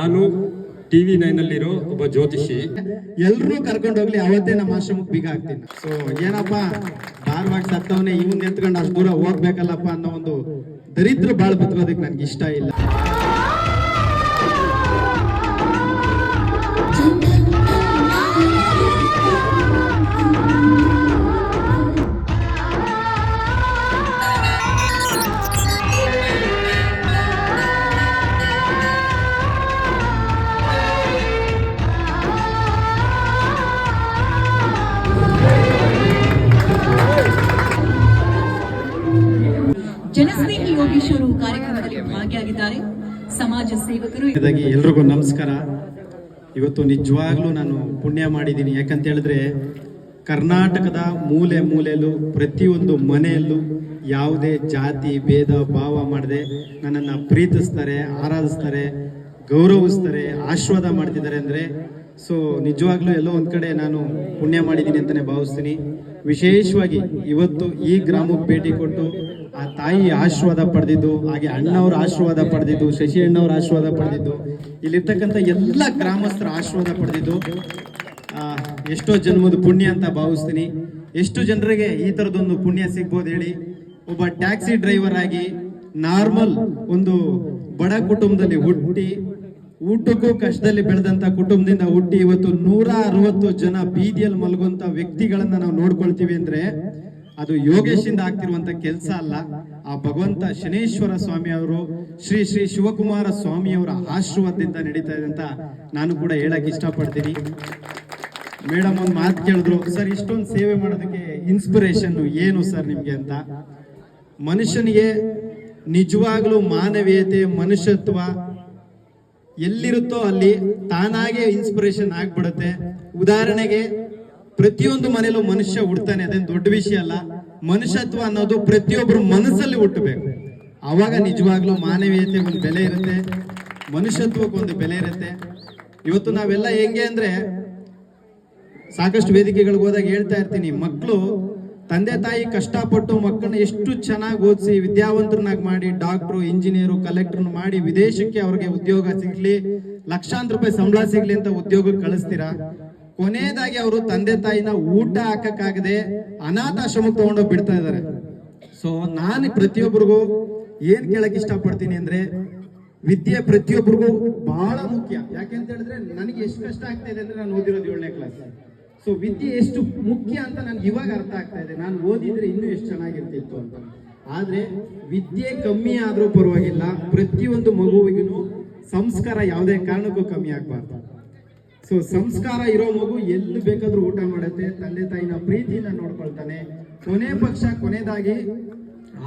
ನಾನು ಟಿವಿ ನೈನಲ್ಲಿರೋ ಒಬ್ಬ ಜ್ಯೋತಿಷಿ. ಎಲ್ಲರೂ ಕರ್ಕೊಂಡು ಹೋಗ್ಲಿ, ಅವತ್ತೇ ನಮ್ಮ ಆಶ್ರಮಕ್ಕೆ ಬೀಗ ಹಾಕ್ತೀನಿ. ಸೊ ಏನಪ್ಪ? ಧಾರವಾಡ ಸತ್ತವನೇ, ಇವನ್ ಎತ್ಕೊಂಡು ಅಷ್ಟು ದೂರ ಹೋಗ್ಬೇಕಲ್ಲಪ್ಪ ಅನ್ನೋ ಒಂದು ದರಿದ್ರ ಬಾಳ್ ಬದುಕೋದಕ್ಕೆ ನನ್ಗೆ ಇಷ್ಟ ಇಲ್ಲ. ಕಾರ್ಯಕ್ರಮದಲ್ಲಿ ಭಾಗಿಯಾಗಿದ್ದಾರೆ. ಸಮಾಜ ಸೇವಕರು ಎಲ್ರಿಗೂ ನಮಸ್ಕಾರ. ಇವತ್ತು ನಿಜವಾಗ್ಲೂ ನಾನು ಪುಣ್ಯ ಮಾಡಿದ್ದೀನಿ. ಯಾಕಂತ ಹೇಳಿದ್ರೆ ಕರ್ನಾಟಕದ ಮೂಲೆ ಮೂಲೆಯಲ್ಲೂ ಪ್ರತಿಯೊಂದು ಮನೆಯಲ್ಲೂ ಯಾವುದೇ ಜಾತಿ, ಭೇದ, ಭಾವ ಮಾಡದೆ ನನ್ನನ್ನು ಪ್ರೀತಿಸ್ತಾರೆ, ಆರಾಧಿಸ್ತಾರೆ, ಗೌರವಿಸ್ತಾರೆ, ಆಶೀರ್ವಾದ ಮಾಡ್ತಿದ್ದಾರೆ ಅಂದರೆ ಸೊ ನಿಜವಾಗ್ಲೂ ಎಲ್ಲೋ ಒಂದು ಕಡೆ ನಾನು ಪುಣ್ಯ ಮಾಡಿದ್ದೀನಿ ಅಂತಲೇ ಭಾವಿಸ್ತೀನಿ. ವಿಶೇಷವಾಗಿ ಇವತ್ತು ಈ ಗ್ರಾಮಕ್ಕೆ ಭೇಟಿ ಕೊಟ್ಟು ಆ ತಾಯಿ ಆಶೀರ್ವಾದ ಪಡೆದಿದ್ದು, ಹಾಗೆ ಅಣ್ಣವ್ರ ಆಶೀರ್ವಾದ ಪಡೆದಿದ್ದು, ಶಶಿ ಅಣ್ಣವ್ರ ಆಶೀರ್ವಾದ ಪಡೆದಿದ್ದು, ಇಲ್ಲಿರ್ತಕ್ಕಂಥ ಎಲ್ಲ ಗ್ರಾಮಸ್ಥರ ಆಶೀರ್ವಾದ ಪಡೆದಿದ್ದು. ಎಷ್ಟೋ ಜನ್ಮದ ಪುಣ್ಯ ಅಂತ ಭಾವಿಸ್ತೀನಿ. ಎಷ್ಟು ಜನರಿಗೆ ಈ ಥರದೊಂದು ಪುಣ್ಯ ಸಿಗ್ಬೋದು ಹೇಳಿ. ಒಬ್ಬ ಟ್ಯಾಕ್ಸಿ ಡ್ರೈವರ್ ಆಗಿ ನಾರ್ಮಲ್ ಒಂದು ಬಡ ಕುಟುಂಬದಲ್ಲಿ ಹುಟ್ಟಿ, ಊಟಕ್ಕೂ ಕಷ್ಟದಲ್ಲಿ ಬೆಳೆದಂತ ಕುಟುಂಬದಿಂದ ಹುಟ್ಟಿ ಇವತ್ತು ನೂರ ಅರವತ್ತು ಜನ ಬೀದಿಯಲ್ಲಿ ಮಲಗುವಂತ ವ್ಯಕ್ತಿಗಳನ್ನ ನಾವು ನೋಡ್ಕೊಳ್ತೀವಿ ಅಂದ್ರೆ ಅದು ಯೋಗೇಶಿಂದ ಆಗ್ತಿರುವಂತ ಕೆಲಸ ಅಲ್ಲ. ಆ ಭಗವಂತ ಶನೇಶ್ವರ ಸ್ವಾಮಿ ಅವರು ಶ್ರೀ ಶ್ರೀ ಶಿವಕುಮಾರ ಸ್ವಾಮಿಯವರ ಆಶೀರ್ವಾದದಿಂದ ನಡೀತಾ ಇದೆ ಅಂತ ನಾನು ಕೂಡ ಹೇಳಕ್ ಇಷ್ಟಪಡ್ತೀನಿ. ಮೇಡಮ್ ಒಂದು ಮಾತು ಕೇಳಿದ್ರು, ಸರ್, ಇಷ್ಟೊಂದು ಸೇವೆ ಮಾಡೋದಕ್ಕೆ ಇನ್ಸ್ಪಿರೇಷನ್ ಏನು ಸರ್ ನಿಮಗೆ ಅಂತ? ಮನುಷ್ಯನಿಗೆ ನಿಜವಾಗ್ಲೂ ಮಾನವೀಯತೆ, ಮನುಷ್ಯತ್ವ ಎಲ್ಲಿರುತ್ತೋ ಅಲ್ಲಿ ತಾನಾಗೆ ಇನ್ಸ್ಪಿರೇಷನ್ ಆಗ್ಬಿಡುತ್ತೆ. ಉದಾಹರಣೆಗೆ ಪ್ರತಿಯೊಂದು ಮನೆಯಲ್ಲೂ ಮನುಷ್ಯ ಹುಡ್ತಾನೆ ಅದೇನು ದೊಡ್ಡ ವಿಷಯ ಅಲ್ಲ. ಮನುಷ್ಯತ್ವ ಅನ್ನೋದು ಪ್ರತಿಯೊಬ್ಬರ ಮನಸ್ಸಲ್ಲಿ ಹುಟ್ಟಬೇಕು. ಅವಾಗ ನಿಜವಾಗ್ಲೂ ಮಾನವೀಯತೆ ಒಂದು ಬೆಲೆ ಇರುತ್ತೆ, ಮನುಷ್ಯತ್ವಕ್ಕೆ ಒಂದು ಬೆಲೆ ಇರುತ್ತೆ. ಇವತ್ತು ನಾವೆಲ್ಲ ಹೆಂಗೆ ಅಂದ್ರೆ, ಸಾಕಷ್ಟು ವೇದಿಕೆಗಳಿಗೆ ಹೋದಾಗ ಹೇಳ್ತಾ ಇರ್ತೀನಿ ಮಕ್ಕಳು ತಂದೆ ತಾಯಿ ಕಷ್ಟಪಟ್ಟು ಮಕ್ಕಳನ್ನ ಎಷ್ಟು ಚೆನ್ನಾಗಿ ಓದಿಸಿ ವಿದ್ಯಾವಂತರನ್ನಾಗಿ ಮಾಡಿ, ಡಾಕ್ಟ್ರು, ಇಂಜಿನಿಯರು ಕಲೆಕ್ಟರ್ ಮಾಡಿ ವಿದೇಶಕ್ಕೆ ಅವ್ರಿಗೆ ಉದ್ಯೋಗ ಸಿಗ್ಲಿ, ಲಕ್ಷಾಂತರ ರೂಪಾಯಿ ಸಂಬಳ ಸಿಗ್ಲಿ ಅಂತ ಉದ್ಯೋಗಕ್ಕೆ ಕಳಿಸ್ತೀರಾ? ಕೊನೆಯದಾಗಿ ಅವರು ತಂದೆ ತಾಯಿನ ಊಟ ಹಾಕಕ್ಕಾಗದೆ ಅನಾಥಾಶ್ರಮಕ್ಕೆ ತಗೊಂಡು ಬಿಡ್ತಾ ಇದ್ದಾರೆ. ಸೊ ನಾನು ಪ್ರತಿಯೊಬ್ಬರಿಗೂ ಏನ್ ಕೇಳಕ್ ಇಷ್ಟಪಡ್ತೀನಿ ಅಂದ್ರೆ ವಿದ್ಯೆ ಪ್ರತಿಯೊಬ್ಬರಿಗೂ ಬಹಳ ಮುಖ್ಯ. ಯಾಕೆಂತ ಹೇಳಿದ್ರೆ ನನಗೆ ಎಷ್ಟು ಕಷ್ಟ ಆಗ್ತಾ ಇದೆ ಅಂದ್ರೆ ನಾನು ಓದಿರೋದು ಏಳನೇ ಕ್ಲಾಸ್ ಸೊ ವಿದ್ಯೆ ಎಷ್ಟು ಮುಖ್ಯ ಅಂತ ನನ್ಗೆ ಇವಾಗ ಅರ್ಥ ಆಗ್ತಾ ಇದೆ. ನಾನು ಓದಿದ್ರೆ ಇನ್ನೂ ಎಷ್ಟು ಚೆನ್ನಾಗಿರ್ತಿತ್ತು ಅಂತ. ಆದ್ರೆ ವಿದ್ಯೆ ಕಮ್ಮಿ ಆದ್ರೂ ಪರವಾಗಿಲ್ಲ. ಪ್ರತಿಯೊಂದು ಮಗುವಿಗೂ ಸಂಸ್ಕಾರ ಯಾವುದೇ ಕಾರಣಕ್ಕೂ ಕಮ್ಮಿ ಆಗ್ಬಾರ್ದು. ಸೊ ಸಂಸ್ಕಾರ ಇರೋ ಮಗು ಎಲ್ಲಿ ಬೇಕಾದ್ರೂ ಊಟ ಮಾಡುತ್ತೆ, ತಂದೆ ತಾಯಿನ ಪ್ರೀತಿಯಿಂದ ನೋಡ್ಕೊಳ್ತಾನೆ. ಕೊನೆ ಪಕ್ಷ ಕೊನೆದಾಗಿ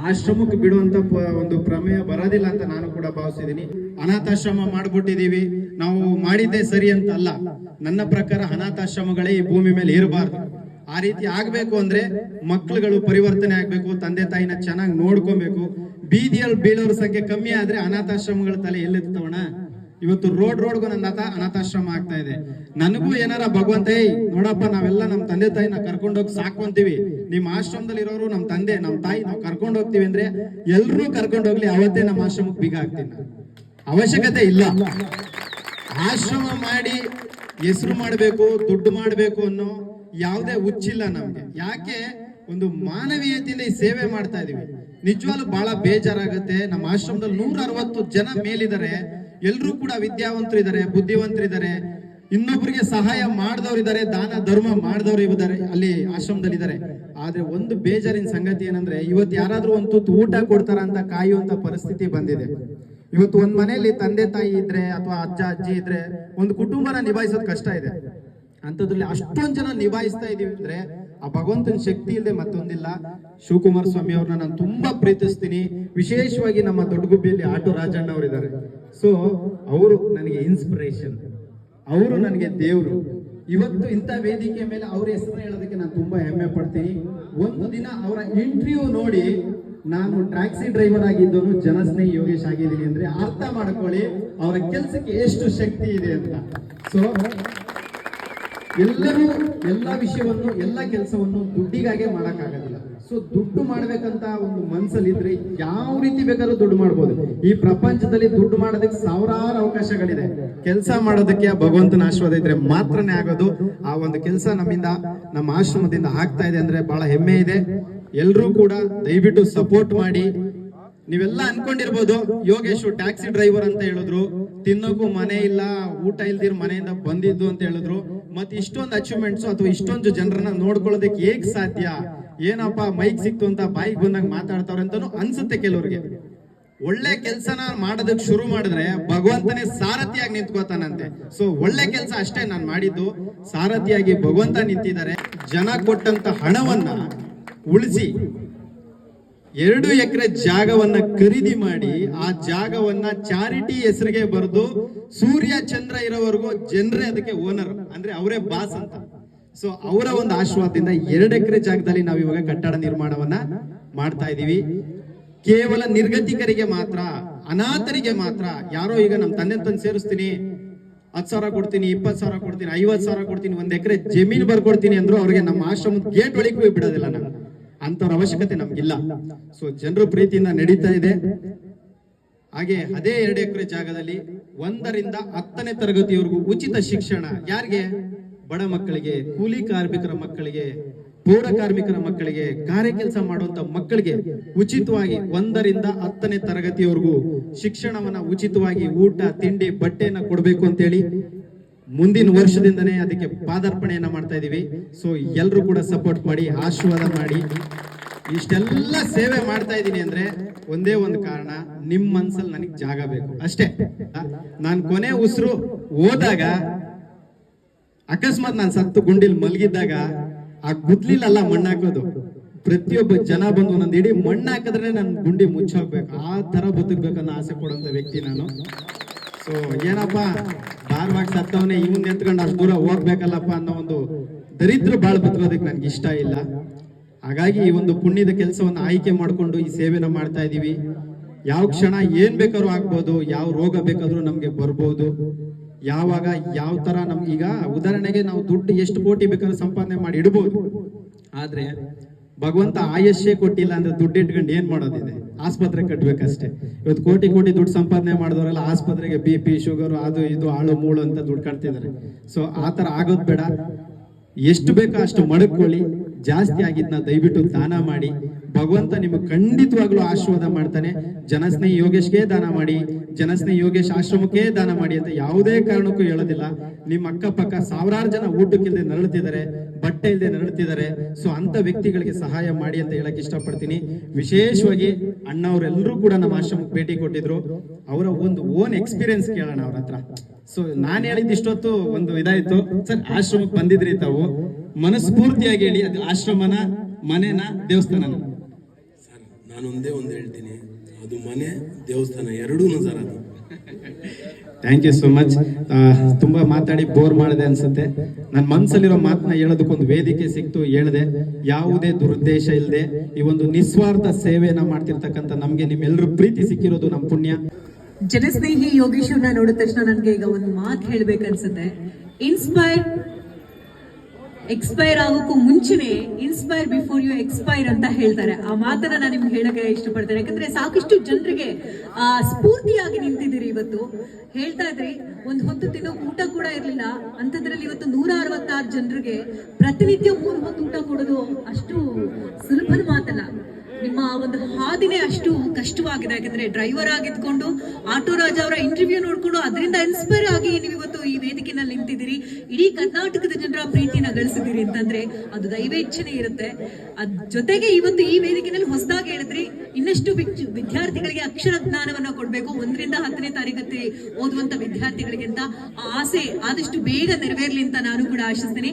ಆಶ್ರಮಕ್ಕೆ ಬಿಡುವಂತ ಒಂದು ಪ್ರಮೇಯ ಬರೋದಿಲ್ಲ ಅಂತ ನಾನು ಕೂಡ ಭಾವಿಸಿದೀನಿ ಅನಾಥಾಶ್ರಮ ಮಾಡ್ಬಿಟ್ಟಿದೀವಿ ನಾವು ಮಾಡಿದ್ದೆ ಸರಿ ಅಂತ ಅಲ್ಲ ನನ್ನ ಪ್ರಕಾರ ಅನಾಥಾಶ್ರಮಗಳೇ ಈ ಭೂಮಿ ಮೇಲೆ ಇರಬಾರ್ದು ಆ ರೀತಿ ಆಗ್ಬೇಕು ಅಂದ್ರೆ ಮಕ್ಳುಗಳು ಪರಿವರ್ತನೆ ಆಗ್ಬೇಕು, ತಂದೆ ತಾಯಿನ ಚೆನ್ನಾಗಿ ನೋಡ್ಕೊಬೇಕು. ಬೀದಿಯಲ್ಲಿ ಬೀಳೋರ ಸಂಖ್ಯೆ ಕಮ್ಮಿ ಆದ್ರೆ ಅನಾಥಾಶ್ರಮಗಳ ತಲೆ ಎಲ್ಲಿರ್ತಾವಣ ಇವತ್ತು ರೋಡ್ ರೋಡ್ಗೂ ನನ್ನ ಅನಾಥ ಅನಾಥಾಶ್ರಮ ಆಗ್ತಾ ಇದೆ. ನನಗೂ ಏನಾರ ಭಗವಂತ, ಏಯ್, ನೋಡಪ್ಪ, ನಾವೆಲ್ಲ ನಮ್ಮ ತಂದೆ ತಾಯಿನ ಕರ್ಕೊಂಡೋಗಿ ಸಾಕೊಂತೀವಿ ನಿಮ್ಮ ಆಶ್ರಮದಲ್ಲಿ ಇರೋರು ನಮ್ಮ ತಂದೆ ನಮ್ಮ ತಾಯಿ, ನಾವು ಕರ್ಕೊಂಡು ಹೋಗ್ತೀವಿ ಅಂದ್ರೆ ಎಲ್ರೂ ಕರ್ಕೊಂಡು ಹೋಗ್ಲಿ, ಅವತ್ತೇ ನಮ್ಮ ಆಶ್ರಮಕ್ಕೆ ಬೀಗ ಹಾಕ್ತೀನಿ ಅವಶ್ಯಕತೆ ಇಲ್ಲ. ಆಶ್ರಮ ಮಾಡಿ ಹೆಸರು ಮಾಡಬೇಕು, ದುಡ್ಡು ಮಾಡಬೇಕು ಅನ್ನೋ ಯಾವುದೇ ಹುಚ್ಚಿಲ್ಲ ನಮ್ಗೆ. ಯಾಕೆ? ಒಂದು ಮಾನವೀಯತೆಯಿಂದ ಈ ಸೇವೆ ಮಾಡ್ತಾ ಇದೀವಿ. ನಿಜವಾಗ್ಲೂ ಬಹಳ ಬೇಜಾರಾಗುತ್ತೆ. ನಮ್ಮ ಆಶ್ರಮದಲ್ಲಿ ನೂರ ಅರವತ್ತು ಜನ ಮೇಲಿದ್ದಾರೆ. ಎಲ್ರೂ ಕೂಡ ವಿದ್ಯಾವಂತರು ಇದ್ದಾರೆ ಬುದ್ಧಿವಂತರಿದ್ದಾರೆ ಇನ್ನೊಬ್ಬರಿಗೆ ಸಹಾಯ ಮಾಡಿದವ್ರು ಇದ್ದಾರೆ, ದಾನ, ಧರ್ಮ ಮಾಡಿದವರು ಇದ್ದಾರೆ, ಅಲ್ಲಿ ಆಶ್ರಮದಲ್ಲಿ ಇದ್ದಾರೆ. ಆದ್ರೆ ಒಂದು ಬೇಜಾರಿನ ಸಂಗತಿ ಏನಂದ್ರೆ, ಇವತ್ತು ಯಾರಾದ್ರೂ ಒಂದು ತುತ್ತು ಊಟ ಕೊಡ್ತಾರ ಅಂತ ಕಾಯುವಂತ ಪರಿಸ್ಥಿತಿ ಬಂದಿದೆ. ಇವತ್ತು ಒಂದ್ ಮನೆಯಲ್ಲಿ ತಂದೆ ತಾಯಿ ಇದ್ರೆ ಅಥವಾ ಅಜ್ಜ, ಅಜ್ಜಿ ಇದ್ರೆ ಒಂದು ಕುಟುಂಬನ ನಿಭಾಯಿಸೋದು ಕಷ್ಟ ಇದೆ. ಅಂಥದ್ರಲ್ಲಿ ಅಷ್ಟೊಂದ್ ಜನ ನಿಭಾಯಿಸ್ತಾ ಇದೀವಿ ಅಂದ್ರೆ, ಆ ಭಗವಂತನ ಶಕ್ತಿ ಇಲ್ಲದೆ ಮತ್ತೊಂದಿಲ್ಲ. ಶಿವಕುಮಾರ ಸ್ವಾಮಿ ಅವ್ರನ್ನ ನಾನು ತುಂಬಾ ಪ್ರೀತಿಸ್ತೀನಿ. ವಿಶೇಷವಾಗಿ ನಮ್ಮ ದೊಡ್ಡಗುಬ್ಬಿಯಲ್ಲಿ ಆಟೋ ರಾಜಣ್ಣ ಅವರಿದ್ದಾರೆ ಸೊ ಅವರು ನನಗೆ ಇನ್ಸ್ಪಿರೇಷನ್ ಅವರು ನನಗೆ ದೇವರು. ಇವತ್ತು ಇಂಥ ವೇದಿಕೆ ಮೇಲೆ ಅವ್ರ ಹೆಸರು ಹೇಳೋದಕ್ಕೆ ನಾನು ತುಂಬಾ ಹೆಮ್ಮೆ ಪಡ್ತೀನಿ. ಒಂದು ದಿನ ಅವರ ಇಂಟರ್ವ್ಯೂ ನೋಡಿ ನಾನು ಟ್ಯಾಕ್ಸಿ ಡ್ರೈವರ್ ಆಗಿದ್ದವನು ಜನಸ್ನೇಹಿ ಯೋಗೇಶ್ ಆಗಿದ್ದೀನಿ ಅಂದ್ರೆ ಅರ್ಥ ಮಾಡ್ಕೊಳ್ಳಿ, ಅವರ ಕೆಲಸಕ್ಕೆ ಎಷ್ಟು ಶಕ್ತಿ ಇದೆ ಅಂತ. ಸೊ ಎಲ್ಲರೂ ಎಲ್ಲ ವಿಷಯವನ್ನು, ಎಲ್ಲ ಕೆಲಸವನ್ನು ದುಡ್ಡಿಗಾಗೆ ಮಾಡೋಕ್ಕಾಗೋದಿಲ್ಲ. ಸೊ ದುಡ್ಡು ಮಾಡ್ಬೇಕಂತ ಒಂದು ಮನ್ಸಲ್ಲಿ ಇದ್ರೆ ಯಾವ ರೀತಿ ಬೇಕಾದ್ರೂ ದುಡ್ಡು ಮಾಡ್ಬೋದು. ಈ ಪ್ರಪಂಚದಲ್ಲಿ ದುಡ್ಡು ಮಾಡೋದಕ್ಕೆ ಸಾವಿರಾರು ಅವಕಾಶಗಳಿದೆ. ಕೆಲಸ ಮಾಡೋದಕ್ಕೆ ಭಗವಂತನ ಆಶೀರ್ವಾದ ಇದ್ರೆ ಮಾತ್ರನೇ ಆಗೋದು. ಆ ಒಂದು ಕೆಲಸ ನಮ್ಮಿಂದ, ನಮ್ಮ ಆಶ್ರಮದಿಂದ ಆಗ್ತಾ ಇದೆ ಅಂದ್ರೆ ಬಹಳ ಹೆಮ್ಮೆ ಇದೆ. ಎಲ್ರೂ ಕೂಡ ದಯವಿಟ್ಟು ಸಪೋರ್ಟ್ ಮಾಡಿ. ನೀವೆಲ್ಲ ಅನ್ಕೊಂಡಿರ್ಬೋದು, ಯೋಗೇಶ್ ಟ್ಯಾಕ್ಸಿ ಡ್ರೈವರ್ ಅಂತ ಹೇಳಿದ್ರು. ತಿನ್ನೋಕು ಮನೆ ಇಲ್ಲ, ಊಟ ಇಲ್ದಿರ್ ಮನೆಯಿಂದ ಬಂದಿದ್ದು ಅಂತ ಹೇಳಿದ್ರು. ಮತ್ತೆ ಇಷ್ಟೊಂದು ಅಚೀವ್ಮೆಂಟ್ಸ್ ಅಥವಾ ಇಷ್ಟೊಂದು ಜನರನ್ನ ನೋಡ್ಕೊಳ್ಳೋದಕ್ಕೆ ಹೇಗ್ ಸಾಧ್ಯ? ಏನಪ್ಪ ಮೈಕ್ ಸಿಕ್ತು ಅಂತ ಬಾಯಿಗೆ ಬಂದಾಗ ಮಾತಾಡ್ತಾವ್ರೆ ಅಂತಾನು ಅನ್ಸುತ್ತೆ ಕೆಲವ್ರಿಗೆ. ಒಳ್ಳೆ ಕೆಲಸನ ಮಾಡೋದಕ್ ಶುರು ಮಾಡಿದ್ರೆ ಭಗವಂತನೇ ಸಾರಥಿಯಾಗಿ ನಿಂತ್ಕೋತಾನಂತೆ. ಸೊ ಒಳ್ಳೆ ಕೆಲಸ ಅಷ್ಟೇ ನಾನು ಮಾಡಿದ್ದು. ಸಾರಥಿಯಾಗಿ ಭಗವಂತ ನಿಂತಿದ್ದಾರೆ. ಜನ ಕೊಟ್ಟಂತ ಹಣವನ್ನ ಉಳಿಸಿ ಎರಡು ಎಕರೆ ಜಾಗವನ್ನ ಖರೀದಿ ಮಾಡಿ ಆ ಜಾಗವನ್ನ ಚಾರಿಟಿ ಹೆಸರಿಗೆ ಬರೆದು ಸೂರ್ಯ ಚಂದ್ರ ಇರೋವರೆಗೂ ಜನರೇ ಅದಕ್ಕೆ ಓನರ್. ಅಂದ್ರೆ ಅವರೇ ಬಾಸ್ ಅಂತ. ಸೊ ಅವರ ಒಂದು ಆಶೀರ್ವಾದದಿಂದ ಎರಡು ಎಕರೆ ಜಾಗದಲ್ಲಿ ನಾವು ಇವಾಗ ಕಟ್ಟಡ ನಿರ್ಮಾಣವನ್ನ ಮಾಡ್ತಾ ಇದೀವಿ ಕೇವಲ ನಿರ್ಗತಿಕರಿಗೆ ಮಾತ್ರ, ಅನಾಥರಿಗೆ ಮಾತ್ರ, ಯಾರೋ ಈಗ ನಮ್ಮ ತಂದೆ ತಂದು ಸೇರಿಸ್ತೀನಿ, ಹತ್ತು ಸಾವಿರ ಕೊಡ್ತೀನಿ, ಇಪ್ಪತ್ತು ಸಾವಿರ ಕೊಡ್ತೀನಿ, ಐವತ್ತು ಸಾವಿರ ಕೊಡ್ತೀನಿ, ಒಂದ್ ಎಕರೆ ಜಮೀನು ಬರ್ಕೊಡ್ತೀನಿ ಅಂದ್ರು ಅವ್ರಿಗೆ ನಮ್ಮ ಆಶ್ರಮದ ಗೇಟ್ ಒಳಗೆ ಬಿಡೋದಿಲ್ಲ ನಾನು ಅಂತವ್ರ ಅವಶ್ಯಕತೆ ನಮ್ಗಿಲ್ಲ. ಸೊ ಜನರು ಪ್ರೀತಿಯಿಂದ ನಡೀತಾ ಇದೆ. ಹಾಗೆ ಅದೇ ಎರಡು ಎಕರೆ ಜಾಗದಲ್ಲಿ ಒಂದರಿಂದ ಹತ್ತನೇ ತರಗತಿವರೆಗೂ ಉಚಿತ ಶಿಕ್ಷಣ ಯಾರಿಗೆ? ಬಡ ಮಕ್ಕಳಿಗೆ, ಕೂಲಿ ಕಾರ್ಮಿಕರ ಮಕ್ಕಳಿಗೆ, ಪೌರ ಕಾರ್ಮಿಕರ ಮಕ್ಕಳಿಗೆ, ಕಾರ್ಯ ಕೆಲಸ ಮಾಡುವಂತ ಮಕ್ಕಳಿಗೆ ಉಚಿತವಾಗಿ ಒಂದರಿಂದ ಹತ್ತನೇ ತರಗತಿಯವರೆಗೂ ಶಿಕ್ಷಣವನ್ನ ಉಚಿತವಾಗಿ ಊಟ, ತಿಂಡಿ, ಬಟ್ಟೆಯನ್ನ ಕೊಡಬೇಕು ಅಂತೇಳಿ ಮುಂದಿನ ವರ್ಷದಿಂದನೇ ಅದಕ್ಕೆ ಪಾದಾರ್ಪಣೆಯನ್ನ ಮಾಡ್ತಾ ಇದೀವಿ. ಸೊ ಎಲ್ಲರೂ ಕೂಡ ಸಪೋರ್ಟ್ ಮಾಡಿ, ಆಶೀರ್ವಾದ ಮಾಡಿ. ಇಷ್ಟೆಲ್ಲ ಸೇವೆ ಮಾಡ್ತಾ ಇದ್ದೀನಿ ಅಂದ್ರೆ ಒಂದೇ ಒಂದು ಕಾರಣ, ನಿಮ್ ಮನ್ಸಲ್ಲಿ ನನಗೆ ಜಾಗ ಬೇಕು. ಅಷ್ಟೇ. ನಾನು ಕೊನೆ ಉಸಿರು ಹೋದಾಗ ಅಕಸ್ಮಾತ್ ನಾನು ಸತ್ತು ಗುಂಡಿಲ್ ಮಲಗಿದ್ದಾಗ ಆ ಗುದ್ಲಿಲ್ಲ ಮಣ್ಣು ಹಾಕೋದು ಪ್ರತಿಯೊಬ್ಬ ಜನ ಬಂದು ಒಂದೊಂದು ಇಡೀ ಮಣ್ಣು ಹಾಕಿದ್ರೆ ನನ್ ಗುಂಡಿ ಮುಚ್ಚಾಕ್ಬೇಕು. ಆ ತರ ಬದುಕ್ಬೇಕನ್ನೋ ಆಸೆ ಕೊಡುವಂತ ವ್ಯಕ್ತಿ ನಾನು. ಸೊ ಏನಪ್ಪ? ಭಾರವಾಗಿ ಸತ್ತವನೇ ಇವನ್ ಎತ್ಕೊಂಡು ಅಷ್ಟು ದೂರ ಹೋಗ್ಬೇಕಲ್ಲಪ್ಪ ಅನ್ನೋ ಒಂದು ದರಿದ್ರ ಬಾಳ್ ಬದುಕೋದಕ್ಕೆ ನನ್ಗೆ ಇಷ್ಟ ಇಲ್ಲ. ಹಾಗಾಗಿ ಈ ಒಂದು ಪುಣ್ಯದ ಕೆಲಸವನ್ನ ಆಯ್ಕೆ ಮಾಡಿಕೊಂಡು ಈ ಸೇವೆನ ಮಾಡ್ತಾ ಇದೀವಿ. ಯಾವ ಕ್ಷಣ ಏನ್ ಬೇಕಾದ್ರೂ ಆಗ್ಬೋದು, ಯಾವ ರೋಗ ಬೇಕಾದ್ರೂ ನಮ್ಗೆ ಬರ್ಬೋದು. ಯಾವಾಗ ಯಾವ ತರ ನಮ್ಗೆ ಈಗ ಉದಾಹರಣೆಗೆ ನಾವು ದುಡ್ಡು ಎಷ್ಟು ಕೋಟಿ ಬೇಕಾದ್ರೂ ಸಂಪಾದನೆ ಮಾಡಿ ಇಡ್ಬೋದು. ಆದ್ರೆ ಭಗವಂತ ಆಯಸ್ಸೇ ಕೊಟ್ಟಿಲ್ಲ ಅಂದ್ರೆ ದುಡ್ಡು ಇಟ್ಕೊಂಡು ಏನ್ ಮಾಡೋದಿದೆ? ಆಸ್ಪತ್ರೆ ಕಟ್ಬೇಕಷ್ಟೇ. ಇವತ್ತು ಕೋಟಿ ಕೋಟಿ ದುಡ್ಡು ಸಂಪಾದನೆ ಮಾಡಿದವರೆಲ್ಲ ಆಸ್ಪತ್ರೆಗೆ ಬಿ ಪಿ, ಶುಗರ್, ಅದು ಇದು ಆಳು ಮೂಳು ಅಂತ ದುಡ್ಡು ಕಟ್ತಿದ್ದಾರೆ. ಸೊ ಆ ತರ ಆಗೋದ್ ಬೇಡ. ಎಷ್ಟು ಬೇಕೋ ಅಷ್ಟು ಮಡಕೊಳ್ಳಿ. ಜಾಸ್ತಿ ಆಗಿದ್ನ ದಯವಿಟ್ಟು ದಾನ ಮಾಡಿ. ಭಗವಂತ ನಿಮಗೆ ಖಂಡಿತವಾಗ್ಲೂ ಆಶೀರ್ವಾದ ಮಾಡ್ತಾನೆ. ಜನಸ್ನೇಹಿ ಯೋಗೇಶ್ಗೆ ದಾನ ಮಾಡಿ. ಜನಸ್ನೇಹಿ ಯೋಗೇಶ್ ಆಶ್ರಮಕ್ಕೆ ದಾನ ಮಾಡಿ ಅಂತ ಯಾವುದೇ ಕಾರಣಕ್ಕೂ ಹೇಳೋದಿಲ್ಲ. ನಿಮ್ಮ ಅಕ್ಕಪಕ್ಕ ಸಾವಿರಾರು ಜನ ಊಟಕ್ಕಿಲ್ಲದೆ ನರಳುತ್ತಿದ್ದಾರೆ ಬಟ್ಟೆ ಇಲ್ಲದೆ ನರಳುತ್ತಿದ್ದಾರೆ ಸೊ ಅಂತ ವ್ಯಕ್ತಿಗಳಿಗೆ ಸಹಾಯ ಮಾಡಿ ಅಂತ ಹೇಳಕ್ ಇಷ್ಟಪಡ್ತೀನಿ. ವಿಶೇಷವಾಗಿ ಅಣ್ಣವರೆಲ್ಲರೂ ಕೂಡ ನಮ್ಮ ಆಶ್ರಮಕ್ಕೆ ಭೇಟಿ ಕೊಟ್ಟಿದ್ರು. ಅವರ ಒಂದು ಓನ್ ಎಕ್ಸ್ಪೀರಿಯನ್ಸ್ ಕೇಳೋಣ ಅವ್ರ ಸೊ ನಾನು ಹೇಳಿದ್ ಇಷ್ಟೊತ್ತು ಒಂದು ಇದಾಯ್ತು. ಸರ್ ಆಶ್ರಮಕ್ಕೆ ಬಂದಿದ್ರಿ ತಾವು. ಮನಸ್ಫೂರ್ತಿಯಾಗಿ ಹೇಳಿ ಅದು ಆಶ್ರಮನ ಮನೆನ ದೇವಸ್ಥಾನನ. ಸರ್ ನಾನೊಂದೇ ಒಂದು ಹೇಳ್ತೀನಿ. ಅದು ಮನೆ ದೇವಸ್ಥಾನ ಎರಡೂ ಸರ್ ಅದು. ಥ್ಯಾಂಕ್ ಯು ಸೋ ಮಚ್ ತುಂಬಾ ಮಾತಾಡಿ ಬೋರ್ ಮಾಡಿದೆ ಅನ್ಸುತ್ತೆ. ನನ್ನ ಮನಸ್ಸಲ್ಲಿರೋ ಮಾತನ್ನ ಹೇಳೋದಕ್ಕೊಂದು ವೇದಿಕೆ ಸಿಕ್ತು ಹೇಳ್ದೆ. ಯಾವುದೇ ದುರುದ್ದೇಶ ಇಲ್ಲದೆ ಈ ಒಂದು ನಿಸ್ವಾರ್ಥ ಸೇವೆಯನ್ನ ಮಾಡ್ತಿರ್ತಕ್ಕಂಥ ನಮಗೆ ನಿಮ್ಮೆಲ್ಲರೂ ಪ್ರೀತಿ ಸಿಕ್ಕಿರೋದು ನಮ್ಮ ಪುಣ್ಯ. ಜನಸ್ನೇಹಿ ಯೋಗೇಶ್ವರ್ನ ನೋಡಿದ ತಕ್ಷಣ ನನಗೆ ಈಗ ಒಂದು ಮಾತು ಹೇಳ್ಬೇಕನ್ಸುತ್ತೆ. ಇನ್ಸ್ಪೈರ್ ಎಕ್ಸ್ಪೈರ್ ಆಗೋಕ್ಕೂ ಮುಂಚೆನೆ ಇನ್ಸ್ಪೈರ್ ಬಿಫೋರ್ ಯು ಎಕ್ಸ್ಪೈರ್ ಅಂತ ಹೇಳ್ತಾರೆ. ಆ ಮಾತನ್ನ ನಾನು ನಿಮ್ಗೆ ಹೇಳಕ್ಕೆ ಇಷ್ಟಪಡ್ತೇನೆ. ಯಾಕಂದ್ರೆ ಸಾಕಷ್ಟು ಜನರಿಗೆ, ಆ, ಸ್ಫೂರ್ತಿಯಾಗಿ ನಿಂತಿದ್ದೀರಿ ಇವತ್ತು. ಹೇಳ್ತಾ ಇದ್ರಿ, ಒಂದು ಹೊತ್ತು ತಿನ್ನೋ ಊಟ ಕೂಡ ಇರಲಿಲ್ಲ. ಅಂತದ್ರಲ್ಲಿ ಇವತ್ತು ನೂರ ಅರವತ್ತಾರು ಜನರಿಗೆ ಪ್ರತಿನಿತ್ಯ ಮೂರು ಹೊತ್ತು ಊಟ ಕೊಡೋದು ಅಷ್ಟು ಸುಲಭದ ಮಾತಲ್ಲ. ನಿಮ್ಮ ಒಂದು ಹಾದಿನೇ ಅಷ್ಟು ಕಷ್ಟವಾಗಿದೆ. ಯಾಕಂದ್ರೆ ಡ್ರೈವರ್ ಆಗಿದ್ಕೊಂಡು ಆಟೋ ರಾಜ ಅವರ ಇಂಟರ್ವ್ಯೂ ನೋಡ್ಕೊಂಡು ಅದರಿಂದ ಇನ್ಸ್ಪೈರ್ ಆಗಿ ನೀವು ಇವತ್ತು ಈ ವೇದಿಕೆನಲ್ಲಿ ನಿಂತಿದ್ದೀರಿ. ಇಡೀ ಕರ್ನಾಟಕದ ಜನರ ಪ್ರೀತಿನ ಗಳಿಸಿದ್ದೀರಿ ಅಂತಂದ್ರೆ ಅದು ದೈವೇಚ್ಛನೆ ಇರುತ್ತೆ. ಅದ್ ಜೊತೆಗೆ ಇವತ್ತು ಈ ವೇದಿಕೆನಲ್ಲಿ ಹೊಸದಾಗಿ ಹೇಳಿದ್ರಿ, ಇನ್ನಷ್ಟು ವಿದ್- ವಿದ್ಯಾರ್ಥಿಗಳಿಗೆ ಅಕ್ಷರ ಜ್ಞಾನವನ್ನ ಕೊಡ್ಬೇಕು. ಒಂದರಿಂದ ಹತ್ತನೇ ತಾರೀಕತ್ತೆ ಓದುವಂತ ವಿದ್ಯಾರ್ಥಿಗಳಿಗೆ ಅಂತ ಆಸೆ ಆದಷ್ಟು ಬೇಗ ನೆರವೇರ್ಲಿ ಅಂತ ನಾನು ಕೂಡ ಆಶಿಸ್ತೇನೆ.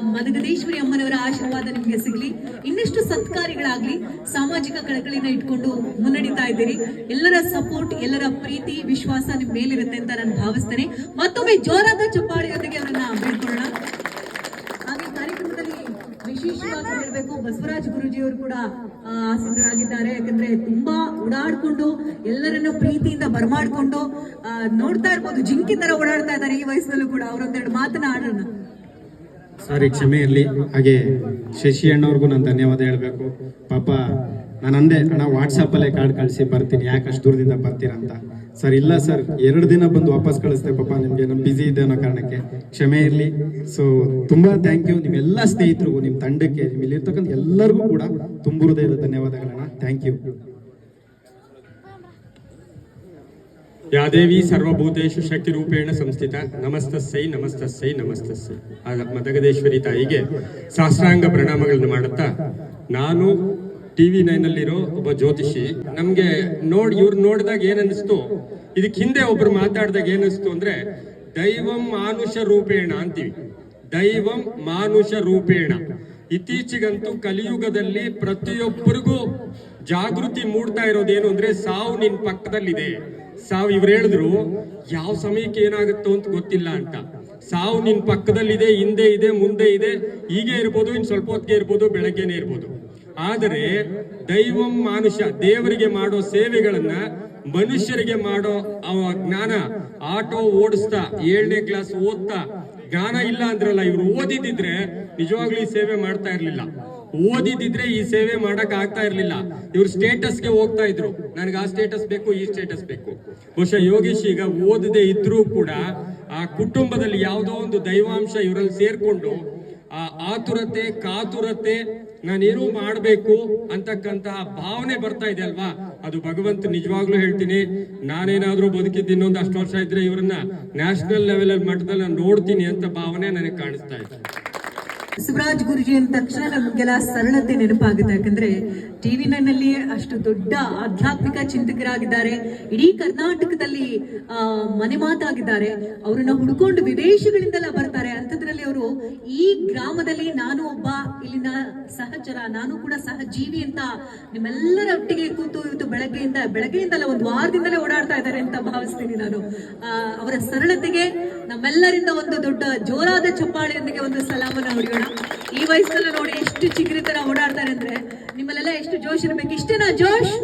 ಮದಗದೇಶ್ವರಿ ಅಮ್ಮನವರ ಆಶೀರ್ವಾದ ನಿಮಗೆ ಸಿಗ್ಲಿ. ಇನ್ನಷ್ಟು ಸತ್ಕಾರ್ಯಗಳಾಗ್ಲಿ ಸಾಮಾಜಿಕ ಕಳಕಳಿನ ಇಟ್ಕೊಂಡು ಮುನ್ನಡೀತಾ ಇದ್ದೀರಿ. ಎಲ್ಲರ ಸಪೋರ್ಟ್ ಎಲ್ಲರ ಪ್ರೀತಿ ವಿಶ್ವಾಸ ನಿಮ್ ಮೇಲಿರುತ್ತೆ ಅಂತ ನಾನು ಭಾವಿಸ್ತೇನೆ. ಮತ್ತೊಮ್ಮೆ ಜೋರಾದ ಚಪ್ಪಾಳಿಯೊಂದಿಗೆ ಅವರನ್ನ ಬೇಡ್ಕೊಳ್ಳೋಣ ಹಾಗೆ ಕಾರ್ಯಕ್ರಮದಲ್ಲಿ ವಿಶೇಷವಾಗಿ ಹೇಳಬೇಕು ಬಸವರಾಜ್ ಗುರುಜಿಯವರು ಕೂಡ ಆ, ಆಸೀನರಾಗಿದ್ದಾರೆ ಯಾಕಂದ್ರೆ ತುಂಬಾ ಓಡಾಡ್ಕೊಂಡು ಎಲ್ಲರನ್ನ ಪ್ರೀತಿಯಿಂದ ಬರಮಾಡ್ಕೊಂಡು ನೋಡ್ತಾ ಇರ್ಬೋದು ಜಿಂಕಿ ತರ ಓಡಾಡ್ತಾ ಇದ್ದಾರೆ ಈ ವಯಸ್ಸಲ್ಲೂ ಕೂಡ. ಅವರೊಂದೆರಡು ಮಾತನ್ನ ಆಡೋಣ. ಸಾರಿ, ಕ್ಷಮೆ ಇರಲಿ. ಹಾಗೆ ಶಶಿ ಅಣ್ಣವ್ರಿಗೂ ನಾನು ಧನ್ಯವಾದ ಹೇಳಬೇಕು. ಪಾಪ, ನಾನು ಅಂದೆ, ಅಣ್ಣ ವಾಟ್ಸಪ್ಪಲ್ಲೇ ಕಾರ್ಡ್ ಕಳಿಸಿ ಬರ್ತೀನಿ. ಯಾಕೆ ಅಷ್ಟು ದೂರದಿಂದ ಬರ್ತೀರಾ ಅಂತ. ಸರ್, ಇಲ್ಲ ಸರ್. ಎರಡು ದಿನ ಬಂದು ವಾಪಸ್ ಕಳಿಸ್ದೆ ಪಾಪ, ನಿಮಗೆ ನಮ್ಮ ಬಿಸಿ ಇದೆ ಅನ್ನೋ ಕಾರಣಕ್ಕೆ. ಕ್ಷಮೆ ಇರಲಿ. ಸೊ ತುಂಬ ಥ್ಯಾಂಕ್ ಯು ನಿಮ್ಮೆಲ್ಲ ಸ್ನೇಹಿತರಿಗೂ ನಿಮ್ಮ ತಂಡಕ್ಕೆ ನಿಮ್ಮ ಇಲ್ಲಿರ್ತಕ್ಕಂಥ ಎಲ್ಲರಿಗೂ ಕೂಡ ತುಂಬ ಹೃದಯದ ಧನ್ಯವಾದಗಳಣ್ಣ. ಥ್ಯಾಂಕ್ ಯು ಯಾ ದೇವಿ ಸರ್ವಭೂತೇಶು ಶಕ್ತಿ ರೂಪೇಣ ಸಂಸ್ಥಿತ, ನಮಸ್ತಸ್ಸೈ ನಮಸ್ತಸ್ಸೈ ನಮಸ್ತಸ್ಸೈ. ಆ ಮದಗದೇಶ್ವರಿ ತಾಯಿಗೆ ಸಹಸ್ರಾಂಗ ಪ್ರಣಾಮಗಳನ್ನು ಮಾಡುತ್ತಾ, ನಾನು ಟಿ ವಿ ನೈನಲ್ಲಿರೋ ಒಬ್ಬ ಜ್ಯೋತಿಷಿ, ನಮ್ಗೆ ನೋಡಿ, ಇವ್ರು ನೋಡಿದಾಗ ಏನನ್ನಿಸ್ತು? ಇದಕ್ಕೆ ಹಿಂದೆ ಒಬ್ರು ಮಾತಾಡಿದಾಗ ಏನಿಸ್ತು ಅಂದ್ರೆ, ದೈವಂ ಮಾನುಷ ರೂಪೇಣ ಅಂತೀವಿ. ದೈವಂ ಮಾನುಷ ರೂಪೇಣ. ಇತ್ತೀಚೆಗಂತೂ ಕಲಿಯುಗದಲ್ಲಿ ಪ್ರತಿಯೊಬ್ಬರಿಗೂ ಜಾಗೃತಿ ಮೂಡ್ತಾ ಇರೋದೇನು ಅಂದ್ರೆ ಸಾವು ನಿನ್ ಪಕ್ಕದಲ್ಲಿದೆ. ಸಾವು ಇವ್ರು ಹೇಳಿದ್ರು, ಯಾವ ಸಮಯಕ್ಕೆ ಏನಾಗುತ್ತೋ ಅಂತ ಗೊತ್ತಿಲ್ಲ ಅಂತ. ಸಾವು ನಿನ್ ಪಕ್ಕದಲ್ಲಿದೆ, ಹಿಂದೆ ಇದೆ, ಮುಂದೆ ಇದೆ, ಹೀಗೆ ಇರ್ಬೋದು, ಇನ್ ಸ್ವಲ್ಪ ಹೊತ್ತಿಗೆ ಇರ್ಬೋದು, ಬೆಳಗ್ಗೆನೆ ಇರ್ಬೋದು. ಆದರೆ ದೈವಂ ಮಾನುಷ, ದೇವರಿಗೆ ಮಾಡೋ ಸೇವೆಗಳನ್ನ ಮನುಷ್ಯರಿಗೆ ಮಾಡೋ ಅವ ಜ್ಞಾನ ಆಟೋ ಓಡಿಸ್ತಾ, ಏಳನೇ ಕ್ಲಾಸ್ ಓದ್ತಾ, ಜ್ಞಾನ ಇಲ್ಲ ಅಂದ್ರಲ್ಲ, ಇವ್ರು ಓದಿದಿದ್ರೆ ನಿಜವಾಗ್ಲೂ ಸೇವೆ ಮಾಡ್ತಾ ಇರ್ಲಿಲ್ಲ. ಓದಿದಿದ್ರೆ ಈ ಸೇವೆ ಮಾಡಕ್ ಆಗ್ತಾ ಇರ್ಲಿಲ್ಲ. ಇವ್ರು ಸ್ಟೇಟಸ್ಗೆ ಹೋಗ್ತಾ ಇದ್ರು. ನನಗೆ ಆ ಸ್ಟೇಟಸ್ ಬೇಕು, ಈ ಸ್ಟೇಟಸ್ ಬೇಕು. ಬಹುಶಃ ಯೋಗೇಶ್ ಈಗ ಓದದೆ ಇದ್ರೂ ಕೂಡ ಆ ಕುಟುಂಬದಲ್ಲಿ ಯಾವುದೋ ಒಂದು ದೈವಾಂಶ ಇವರಲ್ಲಿ ಸೇರ್ಕೊಂಡು, ಆ ಆತುರತೆ, ಕಾತುರತೆ ನಾನೇನು ಮಾಡಬೇಕು ಅಂತಕ್ಕಂತಹ ಭಾವನೆ ಬರ್ತಾ ಇದೆ ಅಲ್ವಾ? ಅದು ಭಗವಂತ ನಿಜವಾಗ್ಲೂ ಹೇಳ್ತೀನಿ. ನಾನೇನಾದ್ರೂ ಬದುಕಿದ್ದು ಇನ್ನೊಂದು ಅಷ್ಟು ವರ್ಷ ಇದ್ರೆ ಇವರನ್ನ ನ್ಯಾಷನಲ್ ಲೆವೆಲ್ ಮಟ್ಟದಲ್ಲಿ ನಾನು ನೋಡ್ತೀನಿ ಅಂತ ಭಾವನೆ ನನಗೆ ಕಾಣಿಸ್ತಾ ಇದೆ. ಶಿವರಾಜ್ ಗುರುಜಿ ಅಂದ ತಕ್ಷಣ ನಮಗೆಲ್ಲ ಸರಳತೆ ನೆನಪಾಗುತ್ತೆ. ಯಾಕಂದ್ರೆ ಟಿವಿ ನಲ್ಲಿ ಅಷ್ಟು ದೊಡ್ಡ ಆಧ್ಯಾತ್ಮಿಕ ಚಿಂತಕರಾಗಿದ್ದಾರೆ. ಇಡೀ ಕರ್ನಾಟಕದಲ್ಲಿ ಮನೆ ಮಾತಾಗಿದ್ದಾರೆ. ಅವರನ್ನ ಹುಡ್ಕೊಂಡು ವಿದೇಶಗಳಿಂದೆಲ್ಲ ಬರ್ತಾರೆ. ಅಂಥದ್ರಲ್ಲಿ ಅವರು ಈ ಗ್ರಾಮದಲ್ಲಿ ನಾನು ಒಬ್ಬ, ಇಲ್ಲಿನ ಸಹಚರ, ನಾನು ಕೂಡ ಸಹಜೀವಿ ಅಂತ ನಿಮ್ಮೆಲ್ಲರ ಒಟ್ಟಿಗೆ ಕೂತು ಇವತ್ತು ಬೆಳಗ್ಗೆಯಿಂದ, ಬೆಳಗ್ಗೆಯಿಂದಲ್ಲ ಒಂದು ವಾರದಿಂದಲೇ ಓಡಾಡ್ತಾ ಇದ್ದಾರೆ ಅಂತ ಭಾವಿಸ್ತೀನಿ ನಾನು. ಅವರ ಸರಳತೆಗೆ ನಮ್ಮೆಲ್ಲರಿಂದ ಒಂದು ದೊಡ್ಡ ಜೋರಾದ ಚಪ್ಪಾಳೆಯೊಂದಿಗೆ ಒಂದು ಸಲಾಮನ್ನು ಹೊಡೆಯೋಣ. ಈ ವಯಸ್ಸಲ್ಲ ನೋಡಿ ಎಷ್ಟು ಚಿಗ್ರಿತನ ಓಡಾಡ್ತಾರೆ ಅಂದ್ರೆ ನಿಮ್ಮಲ್ಲೆಲ್ಲ ಎಷ್ಟು ಜೋಶ್ ಇರ್ಬೇಕು. ಇಷ್ಟೇನಾ ಜೋಶ್?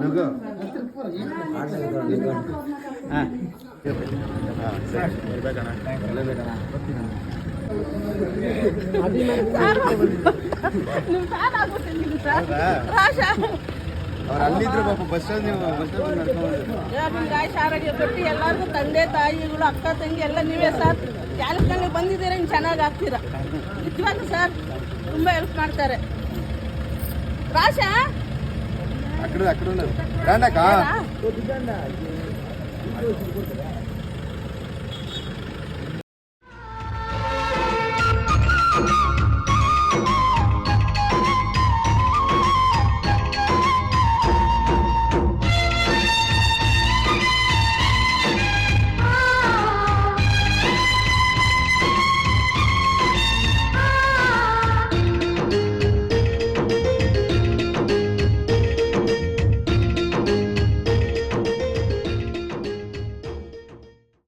ನಿಮ್ ಫ್ಯಾನ್ ಆಗ್ಬಿಟ್ಟಿದ್ದೀನಿ ಸರ್ ಅವ್ರು ಅಲ್ಲಿದ್ರು ಪಾಪ ಬಸ್ ಸ್ಟಾಂಡ್ ನೀವು ಬಸ್ ಸ್ಟಾಂಡ್ ನಿಮ್ಗೆ ಆಯ್ತು ಆರೋಗ್ಯ ಕೊಟ್ಟು ಎಲ್ಲರಿಗೂ ತಂದೆ ತಾಯಿಗಳು ಅಕ್ಕ ತಂಗಿ ಎಲ್ಲ ನೀವೇ ಸರ್ ಜಾಲಕ್ಕೆ ಬಂದಿದ್ದೀರ ನೀವು ಚೆನ್ನಾಗಿ ಆಗ್ತೀರಾ ನಿಜವಾಗ್ಲೂ ಸರ್ ತುಂಬ ಹೆಲ್ಪ್ ಮಾಡ್ತಾರೆ ರಾಶಾ ಅಕ್ಕಡ ಅಕ್ಕಡ ರಾಂಡಕ್ಕ